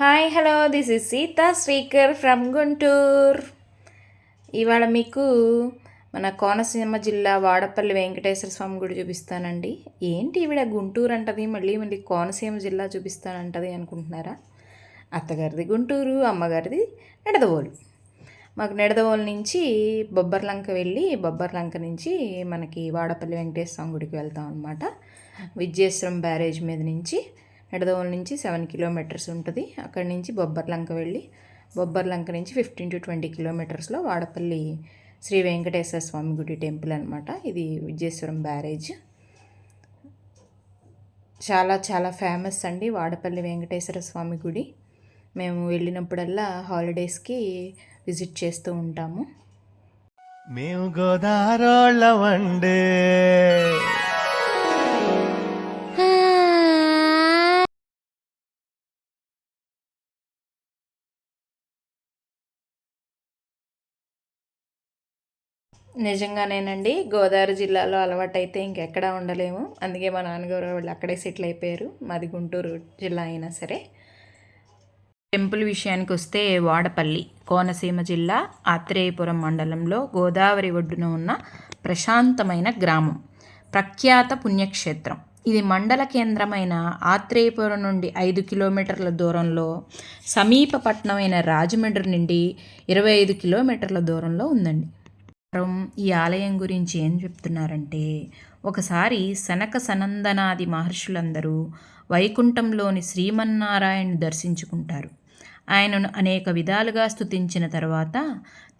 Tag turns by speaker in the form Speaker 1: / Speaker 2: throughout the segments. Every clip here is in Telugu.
Speaker 1: Hi hello this is Seetha Srikar from Guntur ఇవాళ మీకు మన కోనసీమ జిల్లా వాడపల్లి వెంకటేశ్వర స్వామి గుడి చూపిస్తానండి. ఏంటి ఈవిడ గుంటూరు అంటది మళ్ళీ మళ్ళీ కోనసీమ జిల్లా చూపిస్తానంటది అనుకుంటున్నారా? అత్తగారిది గుంటూరు అమ్మగారిది నిడదవోలు. మాకు నిడదవోలు నుంచి బొబ్బర్లంక వెళ్ళి బొబ్బర్లంక నుంచి మనకి వాడపల్లి వెంకటేశ్వర స్వామి గుడికి వెళ్తాం అనమాట విజయేశ్వరం బ్యారేజ్ మీద నుంచి ఎడదవల నుంచి సెవెన్ కిలోమీటర్స్ ఉంటుంది. అక్కడి నుంచి బొబ్బర్లంక వెళ్ళి బొబ్బర్లంక నుంచి ఫిఫ్టీన్ టు ట్వంటీ కిలోమీటర్స్లో వాడపల్లి శ్రీ వెంకటేశ్వర స్వామి గుడి టెంపుల్ అనమాట ఇది విజయేశ్వరం బ్యారేజ్. చాలా చాలా ఫేమస్ అండి వాడపల్లి వెంకటేశ్వర స్వామి గుడి. మేము వెళ్ళినప్పుడల్లా హాలిడేస్కి విజిట్ చేస్తూ ఉంటాము.
Speaker 2: మేము గోదావరి వండే
Speaker 1: నిజంగానేనండి గోదావరి జిల్లాలో అలవాటైతే ఇంకెక్కడా ఉండలేము. అందుకే మా నాన్నగారు వాళ్ళు అక్కడే సెటిల్ అయిపోయారు. మాది గుంటూరు జిల్లా అయినా సరే. టెంపుల్ విషయానికి వస్తే వాడపల్లి కోనసీమ జిల్లా ఆత్రేయపురం మండలంలో గోదావరి ఒడ్డున ఉన్న ప్రశాంతమైన గ్రామం. ప్రఖ్యాత పుణ్యక్షేత్రం. ఇది మండల కేంద్రమైన ఆత్రేయపురం నుండి ఐదు కిలోమీటర్ల దూరంలో సమీప పట్టణమైన రాజమండ్రి నుండి ఇరవై ఐదు కిలోమీటర్ల దూరంలో ఉందండి. వారం ఈ ఆలయం గురించి ఏం చెప్తున్నారంటే ఒకసారి సనక సనందనాది మహర్షులందరూ వైకుంఠంలోని శ్రీమన్నారాయణ దర్శించుకుంటారు. ఆయనను అనేక విధాలుగా స్తుతించిన తర్వాత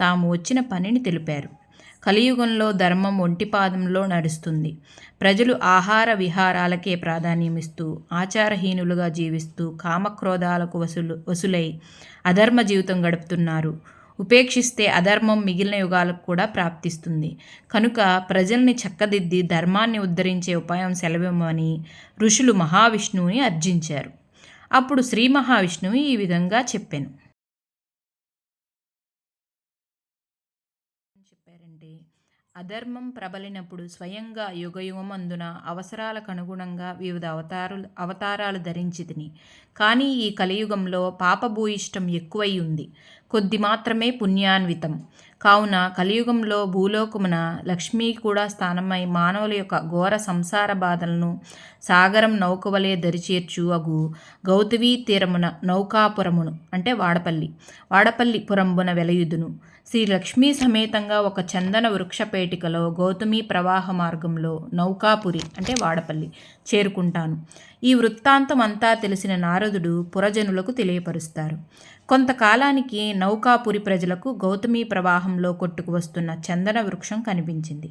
Speaker 1: తాము వచ్చిన పనిని తెలిపారు. కలియుగంలో ధర్మం ఒంటిపాదంలో నడుస్తుంది. ప్రజలు ఆహార విహారాలకే ప్రాధాన్యమిస్తూ ఆచారహీనులుగా జీవిస్తూ కామక్రోధాలకు వసులు వసులై అధర్మ జీవితం గడుపుతున్నారు. ఉపేక్షిస్తే అధర్మం మిగిలిన యుగాలకు కూడా ప్రాప్తిస్తుంది. కనుక ప్రజల్ని చక్కదిద్ది ధర్మాన్ని ఉద్ధరించే ఉపాయం సెలవిమ్మని ఋషులు మహావిష్ణువుని అర్జించారు. అప్పుడు శ్రీ మహావిష్ణువు ఈ విధంగా చెప్పాను. అధర్మం ప్రబలినప్పుడు స్వయంగా యుగయుగమందున అవసరాలకు అనుగుణంగా వివిధ అవతారులు అవతారాలు ధరించి తిని కానీ ఈ కలియుగంలో పాపభూయిష్టం ఎక్కువై ఉంది కొద్ది మాత్రమే పుణ్యాన్వితం. కావున కలియుగంలో భూలోకమున లక్ష్మి కూడా స్థానమై మానవుల యొక్క ఘోర సంసార బాధలను సాగరం నౌకవలే దరిచేర్చు అగు గౌతవీ తీరమున నౌకాపురమును అంటే వాడపల్లి వాడపల్లి పురంబున వెలయుదును. శ్రీ లక్ష్మీ సమేతంగా ఒక చందన వృక్షపేటికలో గౌతమి ప్రవాహ మార్గంలో నౌకాపురి అంటే వాడపల్లి చేరుకుంటాను. ఈ వృత్తాంతం అంతా తెలిసిన నారదుడు పురజనులకు తెలియపరుస్తారు. కొంతకాలానికి నౌకాపురి ప్రజలకు గౌతమి ప్రవాహంలో కొట్టుకు వస్తున్న చందన వృక్షం కనిపించింది.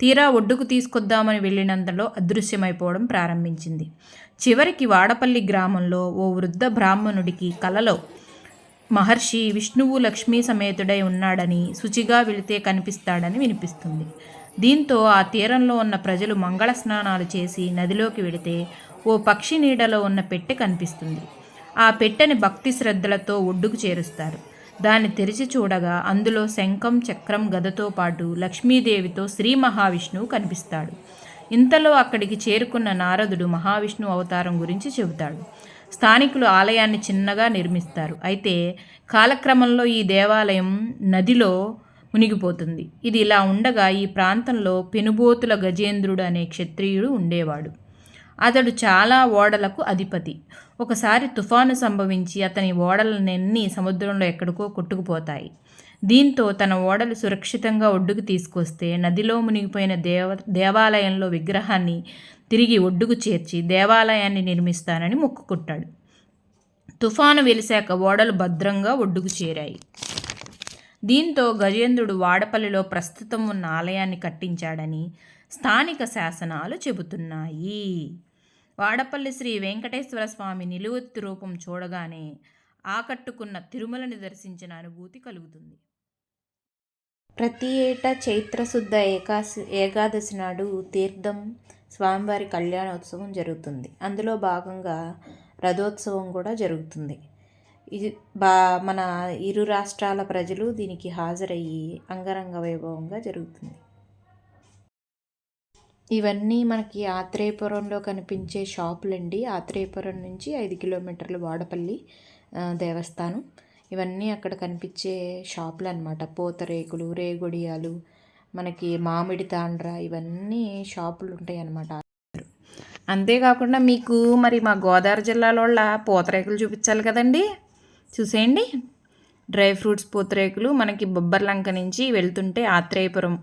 Speaker 1: తీరా ఒడ్డుకు తీసుకొద్దామని వెళ్ళినంతలో అదృశ్యమైపోవడం ప్రారంభించింది. చివరికి వాడపల్లి గ్రామంలో ఓ వృద్ధ బ్రాహ్మణుడికి కలలో మహర్షి విష్ణువు లక్ష్మీ సమేతుడై ఉన్నాడని శుచిగా వెళితే కనిపిస్తాడని వినిపిస్తుంది. దీంతో ఆ తీరంలో ఉన్న ప్రజలు మంగళ స్నానాలు చేసి నదిలోకి వెళితే ఓ పక్షి నీడలో ఉన్న పెట్టె కనిపిస్తుంది. ఆ పెట్టెని భక్తి శ్రద్ధలతో ఒడ్డుకు చేరుస్తారు. దాన్ని తెరిచి చూడగా అందులో శంఖం చక్రం గదతో పాటు లక్ష్మీదేవితో శ్రీ మహావిష్ణువు కనిపిస్తాడు. ఇంతలో అక్కడికి చేరుకున్న నారదుడు మహావిష్ణువు అవతారం గురించి చెబుతాడు. స్థానికులు ఆలయాన్ని చిన్నగా నిర్మిస్తారు. అయితే కాలక్రమంలో ఈ దేవాలయం నదిలో మునిగిపోతుంది. ఇది ఇలా ఉండగా ఈ ప్రాంతంలో పెనుబోతుల గజేంద్రుడు అనే క్షత్రియుడు ఉండేవాడు. అతడు చాలా ఓడలకు అధిపతి. ఒకసారి తుఫాను సంభవించి అతని ఓడలన్నీ సముద్రంలో ఎక్కడికో కొట్టుకుపోతాయి. దీంతో తన ఓడలు సురక్షితంగా ఒడ్డుకు తీసుకొస్తే నదిలో మునిగిపోయిన దేవ దేవాలయంలో విగ్రహాన్ని తిరిగి ఒడ్డుకు చేర్చి దేవాలయాన్ని నిర్మిస్తానని మొక్కుకుంటాడు. తుఫాను వెలిశాక ఓడలు భద్రంగా ఒడ్డుకు చేరాయి. దీంతో గజేంద్రుడు వాడపల్లిలో ప్రస్తుతం ఉన్న ఆలయాన్ని కట్టించాడని స్థానిక శాసనాలు చెబుతున్నాయి. వాడపల్లి శ్రీ వెంకటేశ్వర స్వామి నిలువెత్తు రూపం చూడగానే ఆకట్టుకున్న తిరుమలని దర్శించిన అనుభూతి కలుగుతుంది. ప్రతి ఏటా చైత్రశుద్ధ ఏకాశి ఏకాదశి నాడు తీర్థం స్వామివారి కళ్యాణోత్సవం జరుగుతుంది. అందులో భాగంగా రథోత్సవం కూడా జరుగుతుంది. ఇది బా మన ఇరు రాష్ట్రాల ప్రజలు దీనికి హాజరయ్యి అంగరంగ వైభవంగా జరుగుతుంది. ఇవన్నీ మనకి ఆత్రేయపురంలో కనిపించే షాపులండి. ఆత్రేయపురం నుంచి ఐదు కిలోమీటర్లు వాడపల్లి దేవస్థానం. ఇవన్నీ అక్కడ కనిపించే షాపులు అనమాట పూతరేకులు రేగుడియాలు మనకి మామిడి తాండ్ర ఇవన్నీ షాపులు ఉంటాయి అన్నమాట అంతేకాకుండా మీకు మరి మా గోదావరి జిల్లాలో వాళ్ళ పూతరేకులు చూపించాలి కదండి. చూసేయండి. డ్రై ఫ్రూట్స్ పూతరేకులు మనకి బొబ్బర్లంక నుంచి వెళ్తుంటే ఆత్రేయపురం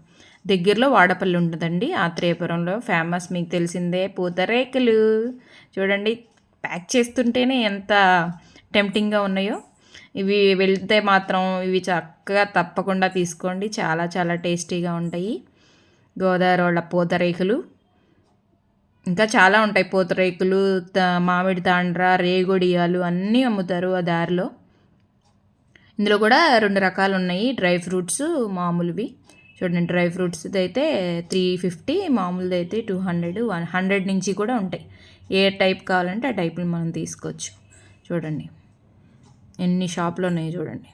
Speaker 1: దగ్గరలో వాడపల్లి ఉంటుందండి. ఆత్రేయపురంలో ఫేమస్ మీకు తెలిసిందే పూతరేకులు. చూడండి ప్యాక్ చేస్తుంటేనే ఎంత టెంప్టింగ్గా ఉన్నాయో. ఇవి వెళ్తే మాత్రం ఇవి చక్కగా తప్పకుండా తీసుకోండి. చాలా చాలా టేస్టీగా ఉంటాయి. గోదావరి వాళ్ళ పూతరేకులు. ఇంకా చాలా ఉంటాయి పూతరేకులు. మామిడి తాండ్ర రేగొడియాలు అన్నీ అమ్ముతారు ఆ దారిలో. ఇందులో కూడా రెండు రకాలు ఉన్నాయి. డ్రై ఫ్రూట్స్ మామూలువి. చూడండి డ్రై ఫ్రూట్స్ అయితే త్రీ ఫిఫ్టీ మామూలుది అయితే టూ హండ్రెడ్ వన్ హండ్రెడ్ నుంచి కూడా ఉంటాయి. ఏ టైప్ కావాలంటే ఆ టైప్ని మనం తీసుకోవచ్చు. చూడండి. ఎన్ని షాపులు ఉన్నాయి చూడండి.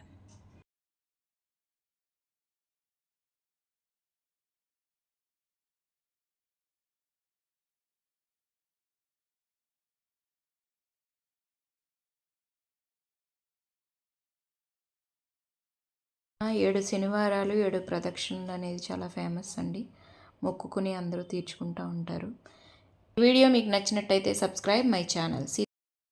Speaker 1: ఏడు శనివారాలు ఏడు ప్రదక్షిణలు అనేది చాలా ఫేమస్ అండి. మొక్కుకుని అందరూ తీర్చుకుంటూ ఉంటారు. వీడియో మీకు నచ్చినట్టయితే సబ్స్క్రైబ్ మై ఛానల్.